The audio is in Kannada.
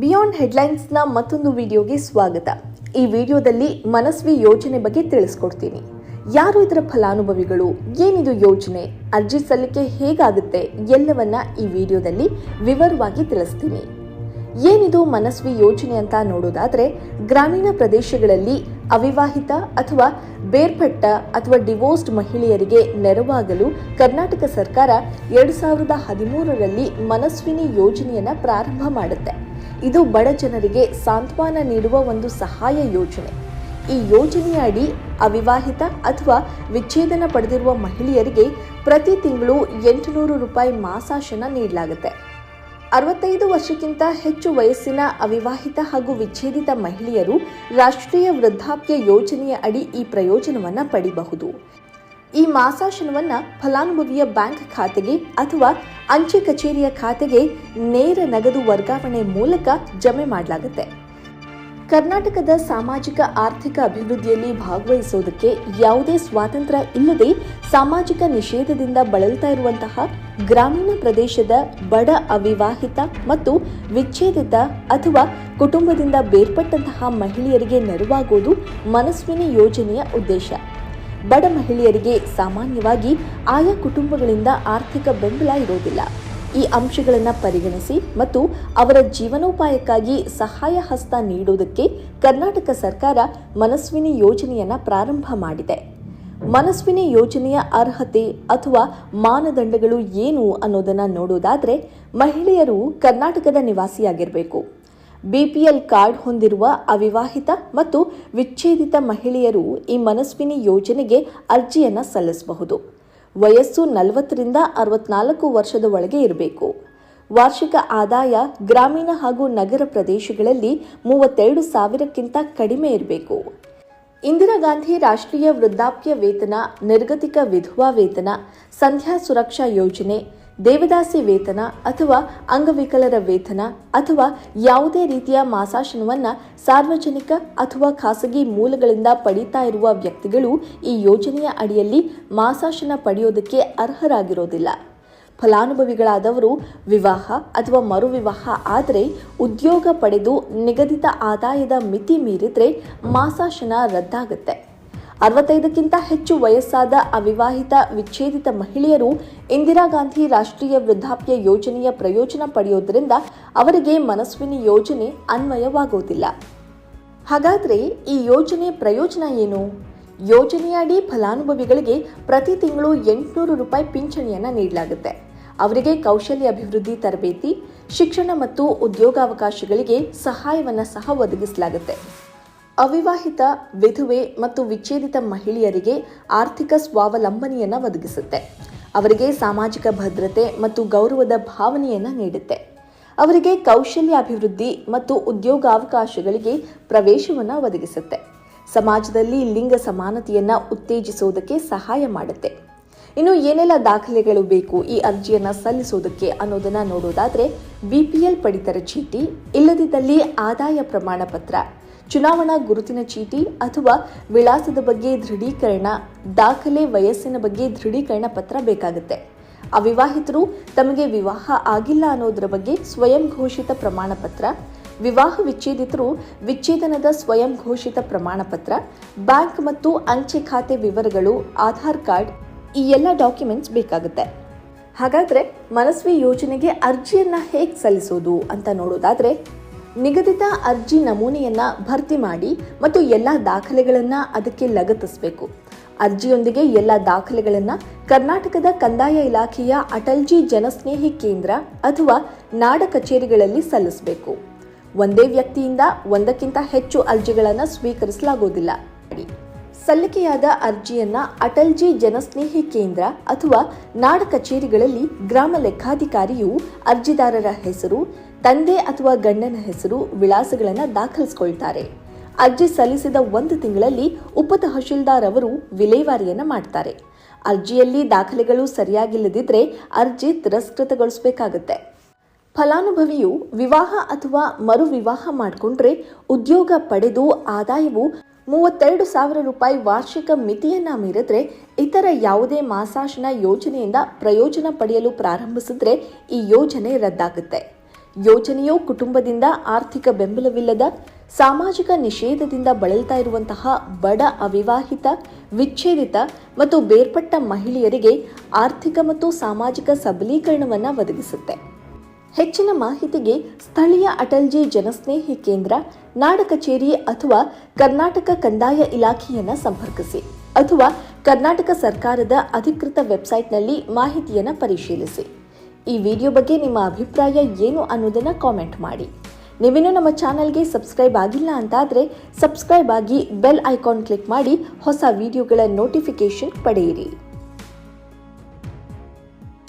ಬಿಯಾಂಡ್ ಹೆಡ್ಲೈನ್ಸ್ನ ಮತ್ತೊಂದು ವಿಡಿಯೋಗೆ ಸ್ವಾಗತ. ಈ ವಿಡಿಯೋದಲ್ಲಿ ಮನಸ್ವಿ ಯೋಜನೆ ಬಗ್ಗೆ ತಿಳಿಸ್ಕೊಡ್ತೀನಿ. ಯಾರು ಇದರ ಫಲಾನುಭವಿಗಳು? ಏನಿದು ಯೋಜನೆ? ಅರ್ಜಿ ಸಲ್ಲಿಕೆ ಹೇಗಾಗುತ್ತೆ? ಎಲ್ಲವನ್ನ ಈ ವಿಡಿಯೋದಲ್ಲಿ ವಿವರವಾಗಿ ತಿಳಿಸ್ತೀನಿ. ಏನಿದು ಮನಸ್ವಿ ಯೋಜನೆ ಅಂತ ನೋಡೋದಾದ್ರೆ, ಗ್ರಾಮೀಣ ಪ್ರದೇಶಗಳಲ್ಲಿ ಅವಿವಾಹಿತ ಅಥವಾ ಬೇರ್ಪಟ್ಟ ಅಥವಾ ಡಿವೋರ್ಸ್ಡ್ ಮಹಿಳೆಯರಿಗೆ ನೆರವಾಗಲು ಕರ್ನಾಟಕ ಸರ್ಕಾರ ಎರಡು ಸಾವಿರದ ಹದಿಮೂರರಲ್ಲಿ ಮನಸ್ವಿನಿ ಯೋಜನೆಯನ್ನು ಪ್ರಾರಂಭ ಮಾಡುತ್ತೆ. ಇದು ಬಡ ಜನರಿಗೆ ಸಾಂತ್ವನ ನೀಡುವ ಒಂದು ಸಹಾಯ ಯೋಜನೆ. ಈ ಯೋಜನೆಯ ಅಡಿ ಅವಿವಾಹಿತ ಅಥವಾ ವಿಚ್ಛೇದನ ಪಡೆದಿರುವ ಮಹಿಳೆಯರಿಗೆ ಪ್ರತಿ ತಿಂಗಳು ಎಂಟುನೂರು ರೂಪಾಯಿ ಮಾಸಾಶನ ನೀಡಲಾಗುತ್ತೆ. ಅರವತ್ತೈದು ವರ್ಷಕ್ಕಿಂತ ಹೆಚ್ಚು ವಯಸ್ಸಿನ ಅವಿವಾಹಿತ ಹಾಗೂ ವಿಚ್ಛೇದಿತ ಮಹಿಳೆಯರು ರಾಷ್ಟ್ರೀಯ ವೃದ್ಧಾಪ್ಯ ಯೋಜನೆಯ ಅಡಿ ಈ ಪ್ರಯೋಜನವನ್ನು ಪಡೆಯಬಹುದು ಈ ಮಾಸಾಶನವನ್ನು ಫಲಾನುಭವಿಯ ಬ್ಯಾಂಕ್ ಖಾತೆಗೆ ಅಥವಾ ಅಂಚೆ ಕಚೇರಿಯ ಖಾತೆಗೆ ನೇರ ನಗದು ವರ್ಗಾವಣೆ ಮೂಲಕ ಜಮೆ ಮಾಡಲಾಗುತ್ತೆ. ಕರ್ನಾಟಕದ ಸಾಮಾಜಿಕ ಆರ್ಥಿಕ ಅಭಿವೃದ್ಧಿಯಲ್ಲಿ ಭಾಗವಹಿಸುವುದಕ್ಕೆ ಯಾವುದೇ ಸ್ವಾತಂತ್ರ್ಯ ಇಲ್ಲದೆ ಸಾಮಾಜಿಕ ನಿಷೇಧದಿಂದ ಬಳಲ್ತಾ ಇರುವಂತಹ ಗ್ರಾಮೀಣ ಪ್ರದೇಶದ ಬಡ ಅವಿವಾಹಿತ ಮತ್ತು ವಿಚ್ಛೇದಿತ ಅಥವಾ ಕುಟುಂಬದಿಂದ ಬೇರ್ಪಟ್ಟಂತಹ ಮಹಿಳೆಯರಿಗೆ ನೆರವಾಗುವುದು ಮನಸ್ವಿನಿ ಯೋಜನೆಯ ಉದ್ದೇಶ. ಬಡ ಮಹಿಳೆಯರಿಗೆ ಸಾಮಾನ್ಯವಾಗಿ ಆಯಾ ಕುಟುಂಬಗಳಿಂದ ಆರ್ಥಿಕ ಬೆಂಬಲ ಇರೋದಿಲ್ಲ ಈ ಅಂಶಗಳನ್ನು ಪರಿಗಣಿಸಿ ಮತ್ತು ಅವರ ಜೀವನೋಪಾಯಕ್ಕಾಗಿ ಸಹಾಯ ಹಸ್ತ ನೀಡುವುದಕ್ಕೆ ಕರ್ನಾಟಕ ಸರ್ಕಾರ ಮನಸ್ವಿನಿ ಯೋಜನೆಯನ್ನು ಪ್ರಾರಂಭ ಮಾಡಿದೆ. ಮನಸ್ವಿನಿ ಯೋಜನೆಯ ಅರ್ಹತೆ ಅಥವಾ ಮಾನದಂಡಗಳು ಏನು ಅನ್ನೋದನ್ನು ನೋಡೋದಾದರೆ ಮಹಿಳೆಯರು ಕರ್ನಾಟಕದ ನಿವಾಸಿಯಾಗಿರಬೇಕು. ಬಿಪಿಎಲ್ ಕಾರ್ಡ್ ಹೊಂದಿರುವ ಅವಿವಾಹಿತ ಮತ್ತು ವಿಚ್ಛೇದಿತ ಮಹಿಳೆಯರು ಈ ಮನಸ್ವಿನಿ ಯೋಜನೆಗೆ ಅರ್ಜಿಯನ್ನು ಸಲ್ಲಿಸಬಹುದು. ವಯಸ್ಸು ನಲವತ್ತರಿಂದ ಅರವತ್ನಾಲ್ಕು ವರ್ಷದ ಒಳಗೆ ಇರಬೇಕು. ವಾರ್ಷಿಕ ಆದಾಯ ಗ್ರಾಮೀಣ ಹಾಗೂ ನಗರ ಪ್ರದೇಶಗಳಲ್ಲಿ ಮೂವತ್ತೆರಡು ಸಾವಿರಕ್ಕಿಂತ ಕಡಿಮೆ ಇರಬೇಕು. ಇಂದಿರಾ ಗಾಂಧಿ ರಾಷ್ಟ್ರೀಯ ವೃದ್ಧಾಪ್ಯ ವೇತನ, ನಿರ್ಗತಿಕ ವಿಧವಾ ವೇತನ, ಸಂಧ್ಯಾ ಸುರಕ್ಷಾ ಯೋಜನೆ ದೇವದಾಸಿ ವೇತನ ಅಥವಾ ಅಂಗವಿಕಲರ ವೇತನ ಅಥವಾ ಯಾವುದೇ ರೀತಿಯ ಮಾಸಾಶನವನ್ನು ಸಾರ್ವಜನಿಕ ಅಥವಾ ಖಾಸಗಿ ಮೂಲಗಳಿಂದ ಪಡೀತಾ ಇರುವ ವ್ಯಕ್ತಿಗಳು ಈ ಯೋಜನೆಯ ಅಡಿಯಲ್ಲಿ ಮಾಸಾಶನ ಪಡೆಯೋದಕ್ಕೆ ಅರ್ಹರಾಗಿರೋದಿಲ್ಲ. ಫಲಾನುಭವಿಗಳಾದವರು ವಿವಾಹ ಅಥವಾ ಮರುವಿವಾಹ ಆದರೆ ಉದ್ಯೋಗ ಪಡೆದು ನಿಗದಿತ ಆದಾಯದ ಮಿತಿ ಮೀರಿದರೆ ಮಾಸಾಶನ ರದ್ದಾಗುತ್ತೆ. ಅರವತ್ತೈದಕ್ಕಿಂತ ಹೆಚ್ಚು ವಯಸ್ಸಾದ ಅವಿವಾಹಿತ, ವಿಚ್ಛೇದಿತ ಮಹಿಳೆಯರು ಇಂದಿರಾ ಗಾಂಧಿ ರಾಷ್ಟ್ರೀಯ ವೃದ್ಧಾಪ್ಯ ಯೋಜನೆಯ ಪ್ರಯೋಜನ ಪಡೆಯೋದ್ರಿಂದ ಅವರಿಗೆ ಮನಸ್ವಿನಿ ಯೋಜನೆ ಅನ್ವಯವಾಗುವುದಿಲ್ಲ. ಹಾಗಾದರೆ ಈ ಯೋಜನೆ ಪ್ರಯೋಜನ ಏನು? ಯೋಜನೆಯಡಿ ಫಲಾನುಭವಿಗಳಿಗೆ ಪ್ರತಿ ತಿಂಗಳು ಎಂಟುನೂರು ರೂಪಾಯಿ ಪಿಂಚಣಿಯನ್ನು ನೀಡಲಾಗುತ್ತೆ. ಅವರಿಗೆ ಕೌಶಲ್ಯ ಅಭಿವೃದ್ಧಿ ತರಬೇತಿ, ಶಿಕ್ಷಣ ಮತ್ತು ಉದ್ಯೋಗಾವಕಾಶಗಳಿಗೆ ಸಹಾಯವನ್ನು ಸಹ ಒದಗಿಸಲಾಗುತ್ತೆ. ಅವಿವಾಹಿತ ವಿಧುವೆ ಮತ್ತು ವಿಚ್ಛೇದಿತ ಮಹಿಳೆಯರಿಗೆ ಆರ್ಥಿಕ ಸ್ವಾವಲಂಬನೆಯನ್ನು ಒದಗಿಸುತ್ತೆ. ಅವರಿಗೆ ಸಾಮಾಜಿಕ ಭದ್ರತೆ ಮತ್ತು ಗೌರವದ ಭಾವನೆಯನ್ನು ನೀಡುತ್ತೆ. ಅವರಿಗೆ ಕೌಶಲ್ಯ ಅಭಿವೃದ್ಧಿ ಮತ್ತು ಉದ್ಯೋಗಾವಕಾಶಗಳಿಗೆ ಪ್ರವೇಶವನ್ನು ಒದಗಿಸುತ್ತೆ. ಸಮಾಜದಲ್ಲಿ ಲಿಂಗ ಸಮಾನತೆಯನ್ನು ಉತ್ತೇಜಿಸುವುದಕ್ಕೆ ಸಹಾಯ ಮಾಡುತ್ತೆ. ಇನ್ನು ಏನೆಲ್ಲ ದಾಖಲೆಗಳು ಬೇಕು ಈ ಅರ್ಜಿಯನ್ನು ಸಲ್ಲಿಸುವುದಕ್ಕೆ ಬಿ ಪಿ ಎಲ್ ಪಡಿತರ ಚೀಟಿ, ಇಲ್ಲದಿದ್ದಲ್ಲಿ ಆದಾಯ ಪ್ರಮಾಣ ಪತ್ರ ಚುನಾವಣಾ ಗುರುತಿನ ಚೀಟಿ ಅಥವಾ ವಿಳಾಸದ ಬಗ್ಗೆ ದೃಢೀಕರಣ, ದಾಖಲೆ ವಯಸ್ಸಿನ ಬಗ್ಗೆ ದೃಢೀಕರಣ ಪತ್ರ ಬೇಕಾಗುತ್ತೆ. ಅವಿವಾಹಿತರು ತಮಗೆ ವಿವಾಹ ಆಗಿಲ್ಲ ಅನ್ನೋದರ ಬಗ್ಗೆ ಸ್ವಯಂ ಘೋಷಿತ ಪ್ರಮಾಣ ಪತ್ರ, ವಿವಾಹ ವಿಚ್ಛೇದಿತರು ವಿಚ್ಛೇದನದ ಸ್ವಯಂ ಘೋಷಿತ ಪ್ರಮಾಣ ಪತ್ರ, ಬ್ಯಾಂಕ್ ಮತ್ತು ಅಂಚೆ ಖಾತೆ ವಿವರಗಳು, ಆಧಾರ್ ಕಾರ್ಡ್ ಈ ಎಲ್ಲ ಡಾಕ್ಯುಮೆಂಟ್ಸ್ ಬೇಕಾಗುತ್ತೆ. ಹಾಗಾದ್ರೆ ಮನಸ್ವಿ ಯೋಜನೆಗೆ ಅರ್ಜಿಯನ್ನು ಹೇಗೆ ಸಲ್ಲಿಸೋದು ಅಂತ ನೋಡೋದಾದ್ರೆ ನಿಗದಿತ ಅರ್ಜಿ ನಮೂನೆಯನ್ನ ಭರ್ತಿ ಮಾಡಿ ಮತ್ತು ಎಲ್ಲ ದಾಖಲೆಗಳನ್ನು ಅದಕ್ಕೆ ಲಗತ್ತಿಸಬೇಕು. ಅರ್ಜಿಯೊಂದಿಗೆ ಎಲ್ಲ ದಾಖಲೆಗಳನ್ನು ಕರ್ನಾಟಕದ ಕಂದಾಯ ಇಲಾಖೆಯ ಅಟಲ್ಜಿ ಜನಸ್ನೇಹಿ ಕೇಂದ್ರ ಅಥವಾ ನಾಡ ಕಚೇರಿಗಳಲ್ಲಿ ಸಲ್ಲಿಸಬೇಕು. ಒಂದೇ ವ್ಯಕ್ತಿಯಿಂದ ಒಂದಕ್ಕಿಂತ ಹೆಚ್ಚು ಅರ್ಜಿಗಳನ್ನು ಸ್ವೀಕರಿಸಲಾಗುವುದಿಲ್ಲ. ಸಲ್ಲಿಕೆಯಾದ ಅರ್ಜಿಯನ್ನ ಅಟಲ್ಜಿ ಜನಸ್ನೇಹಿ ಕೇಂದ್ರ ಅಥವಾ ನಾಡ ಕಚೇರಿಗಳಲ್ಲಿ ಗ್ರಾಮ ಲೆಕ್ಕಾಧಿಕಾರಿಯು ಅರ್ಜಿದಾರರ ಹೆಸರು, ತಂದೆ ಅಥವಾ ಗಂಡನ ಹೆಸರು, ವಿಳಾಸಗಳನ್ನು ದಾಖಲಿಸಿಕೊಳ್ತಾರೆ. ಅರ್ಜಿ ಸಲ್ಲಿಸಿದ ಒಂದು ತಿಂಗಳಲ್ಲಿ ಉಪ ತಹಶೀಲ್ದಾರ್ ಅವರು ವಿಲೇವಾರಿಯನ್ನ ಮಾಡ್ತಾರೆ. ಅರ್ಜಿಯಲ್ಲಿ ದಾಖಲೆಗಳು ಸರಿಯಾಗಿಲ್ಲದಿದ್ದರೆ ಅರ್ಜಿ ತಿರಸ್ಕೃತಗೊಳಿಸಬೇಕಾಗುತ್ತೆ. ಫಲಾನುಭವಿಯು ವಿವಾಹ ಅಥವಾ ಮರುವಿವಾಹ ಮಾಡಿಕೊಂಡ್ರೆ ಉದ್ಯೋಗ ಪಡೆದು ಆದಾಯವು ಮೂವತ್ತೆರಡು ಸಾವಿರ ರೂಪಾಯಿ ವಾರ್ಷಿಕ ಮಿತಿಯನ್ನು ಮೀರಿದ್ರೆ ಇತರ ಯಾವುದೇ ಮಾಸಾಶನ ಯೋಜನೆಯಿಂದ ಪ್ರಯೋಜನ ಪಡೆಯಲು ಪ್ರಾರಂಭಿಸಿದ್ರೆ ಈ ಯೋಜನೆ ರದ್ದಾಗುತ್ತೆ. ಯೋಜನೆಯು ಕುಟುಂಬದಿಂದ ಆರ್ಥಿಕ ಬೆಂಬಲವಿಲ್ಲದ, ಸಾಮಾಜಿಕ ನಿಷೇಧದಿಂದ ಬಳಲ್ತಾ ಇರುವಂತಹ ಬಡ ಅವಿವಾಹಿತ, ವಿಚ್ಛೇದಿತ ಮತ್ತು ಬೇರ್ಪಟ್ಟ ಮಹಿಳೆಯರಿಗೆ ಆರ್ಥಿಕ ಮತ್ತು ಸಾಮಾಜಿಕ ಸಬಲೀಕರಣವನ್ನು ಒದಗಿಸುತ್ತೆ. ಹೆಚ್ಚಿನ ಮಾಹಿತಿಗೆ ಸ್ಥಳೀಯ ಅಟಲ್ಜಿ ಜನಸ್ನೇಹಿ ಕೇಂದ್ರ, ನಾಡ ಕಚೇರಿ ಅಥವಾ ಕರ್ನಾಟಕ ಕಂದಾಯ ಇಲಾಖೆಯನ್ನು ಸಂಪರ್ಕಿಸಿ ಅಥವಾ ಕರ್ನಾಟಕ ಸರ್ಕಾರದ ಅಧಿಕೃತ ವೆಬ್ಸೈಟ್ನಲ್ಲಿ ಮಾಹಿತಿಯನ್ನು ಪರಿಶೀಲಿಸಿ. ಈ ವಿಡಿಯೋ ಬಗ್ಗೆ ನಿಮ್ಮ ಅಭಿಪ್ರಾಯ ಏನು ಅನ್ನೋದನ್ನು ಕಾಮೆಂಟ್ ಮಾಡಿ. ನೀವಿನ್ನೂ ನಮ್ಮ ಚಾನಲ್ಗೆ ಸಬ್ಸ್ಕ್ರೈಬ್ ಆಗಿಲ್ಲ ಅಂತಾದರೆ ಸಬ್ಸ್ಕ್ರೈಬ್ ಆಗಿ ಬೆಲ್ ಐಕಾನ್ ಕ್ಲಿಕ್ ಮಾಡಿ ಹೊಸ ವಿಡಿಯೋಗಳ ನೋಟಿಫಿಕೇಶನ್ ಪಡೆಯಿರಿ.